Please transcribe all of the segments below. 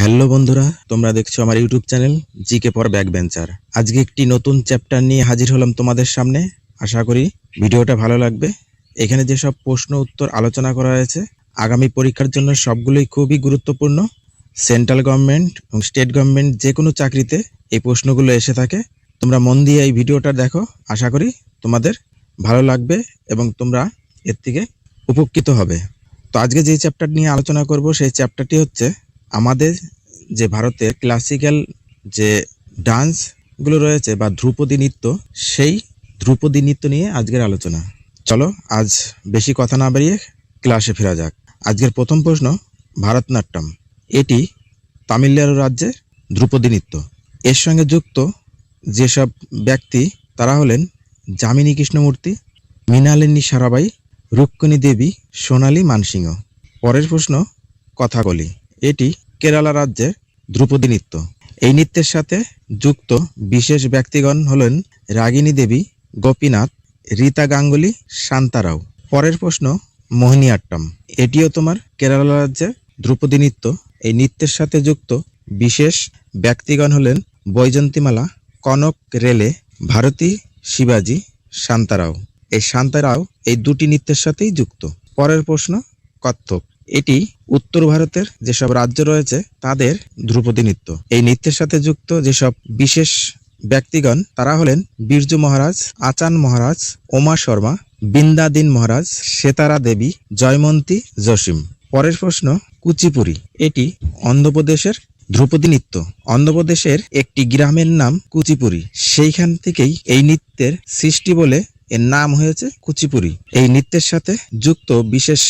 Hello বন্ধুরা, তোমরা দেখছ আমার ইউটিউব চ্যানেল জিকে পর ব্যাক বেঞ্চার। আজকে একটি নতুন চ্যাপ্টার নিয়ে হাজির হলাম তোমাদের সামনে। আশা করি ভিডিওটা ভালো লাগবে। এখানে যেসব প্রশ্ন উত্তর আলোচনা করা হয়েছে, আগামী পরীক্ষার জন্য সবগুলোই খুবই গুরুত্বপূর্ণ। সেন্ট্রাল গভর্নমেন্ট এবং স্টেট গভর্নমেন্ট যে কোনো চাকরিতে এই প্রশ্নগুলো এসে থাকে। তোমরা মন দিয়ে এই ভিডিওটা দেখো। আশা করি তোমাদের ভালো লাগবে এবং তোমরা এর থেকে উপকৃত হবে। তো আজকে যে চ্যাপ্টার নিয়ে আলোচনা করব, সেই চ্যাপ্টারটি হচ্ছে আমাদের যে ভারতের ক্লাসিক্যাল যে ডান্সগুলো রয়েছে বা ধ্রুপদী নৃত্য, সেই ধ্রুপদী নৃত্য নিয়ে আজকের আলোচনা। চলো, আজ বেশি কথা না বাড়িয়ে ক্লাসে ফেরা যাক। আজকের প্রথম প্রশ্ন, ভারতনাট্যম। এটি তামিলনাড়ু রাজ্যের ধ্রুপদী নৃত্য। এর সঙ্গে যুক্ত যেসব ব্যক্তি, তারা হলেন যামিনী কৃষ্ণমূর্তি মৃণালিনী সারাবাই, রুক্মিণী দেবী, সোনালী মানসিংহ। পরের প্রশ্ন, কথাকলি। এটি কেরালা রাজ্যের ধ্রুপদী নৃত্য। এই নৃত্যের সাথে যুক্ত বিশেষ ব্যক্তিগণ হলেন রাগিনী দেবী, গোপীনাথ, রীতা গাঙ্গুলি শান্তারাও পরের প্রশ্ন মোহিনীআট্টম এটিও তোমার কেরালা রাজ্যের ধ্রুপদী নৃত্য। এই নৃত্যের সাথে যুক্ত বিশেষ ব্যক্তিগণ হলেন বৈজন্তীমালা কনক রেলে, ভারতী শিবাজি শান্তারাও এই শান্তারাও এই দুটি নৃত্যের সাথেই যুক্ত। পরের প্রশ্ন, কত্থক। এটি উত্তর ভারতের যেসব রাজ্য রয়েছে, তাদের ধ্রুপদী নৃত্য। এই নৃত্যের সাথে যুক্ত যেসব বিশেষ ব্যক্তিগণ, তারা হলেন বীরজু মহারাজ, আচান মহারাজ ওমা শর্মা, বৃন্দাদিন মহারাজ, সেতারা দেবী, জয়মন্তী জসিম। পরের প্রশ্ন কুচিপুরি এটি অন্ধ্রপ্রদেশের ধ্রুপদী নৃত্য। অন্ধ্রপ্রদেশের একটি গ্রামের নাম কুচিপুরি সেইখান থেকেই এই নৃত্যের সৃষ্টি বলে এর নাম হয়েছে কুচিপুরি এই নৃত্যের সাথে যুক্ত বিশেষ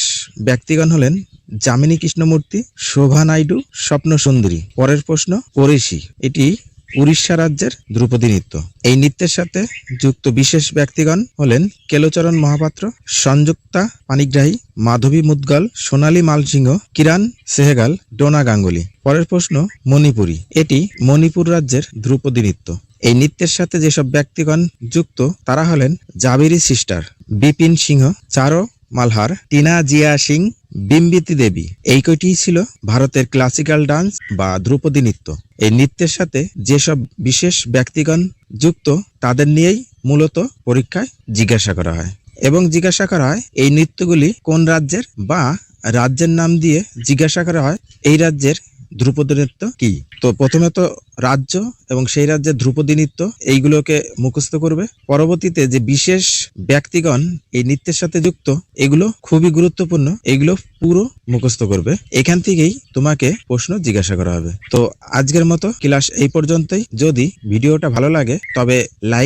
ব্যক্তিগণ হলেন যামিনী কৃষ্ণমূর্তি, শোভা নাইডু, স্বপ্ন সুন্দরী। পরের প্রশ্ন, ওড়িশি। এটি উড়িষ্যা রাজ্যের ধ্রুপদী নৃত্য। এই নৃত্যের সাথে যুক্ত বিশেষ ব্যক্তিগণ হলেন কেলোচরণ মহাপাত্র, সংযুক্তা পানিগ্রাহী, মাধবী মুদগল, সোনালী মালসিংহ, কিরান সেহেগাল, ডোনা গাঙ্গুলি। পরের প্রশ্ন, মণিপুরী। এটি মণিপুর রাজ্যের ধ্রুপদী নৃত্য। এই নৃত্যের সাথে যেসব ব্যক্তিগণ যুক্ত, তারা হলেন জাবেরি সিস্টার, বিপিন সিংহ, চারো মালহার, টিনা জিয়া সিং বিম্বিতি দেবী। এই কয়টিই ছিল ভারতের ক্লাসিক্যাল ডান্স বা ধ্রুপদী নৃত্য। এই নৃত্যের সাথে যেসব বিশেষ ব্যক্তিগণ যুক্ত, তাদের নিয়েই মূলত পরীক্ষায় জিজ্ঞাসা করা হয় এবং জিজ্ঞাসা করা হয় এই নৃত্যগুলি কোন রাজ্যের বা রাজ্যের নাম দিয়ে জিজ্ঞাসা করা হয় এই রাজ্যের ধ্রুপদী নৃত্য কি? তো প্রথমে তো রাজ্য এবং সেই রাজ্যের ধ্রুপদী নৃত্য, এইগুলোকে মুখস্থ করবে। পরবর্তীতে যে বিশেষ ব্যক্তিগণ এই নৃত্যের সাথে যুক্ত, এগুলো খুবই গুরুত্বপূর্ণ, এগুলো পুরো মুখস্থ করবে। এখান থেকেই তোমাকে প্রশ্ন জিজ্ঞাসা করা হবে। তো আজকের মতো ক্লাস এই পর্যন্তই। যদি ভিডিওটা ভালো লাগে, তবে লাইক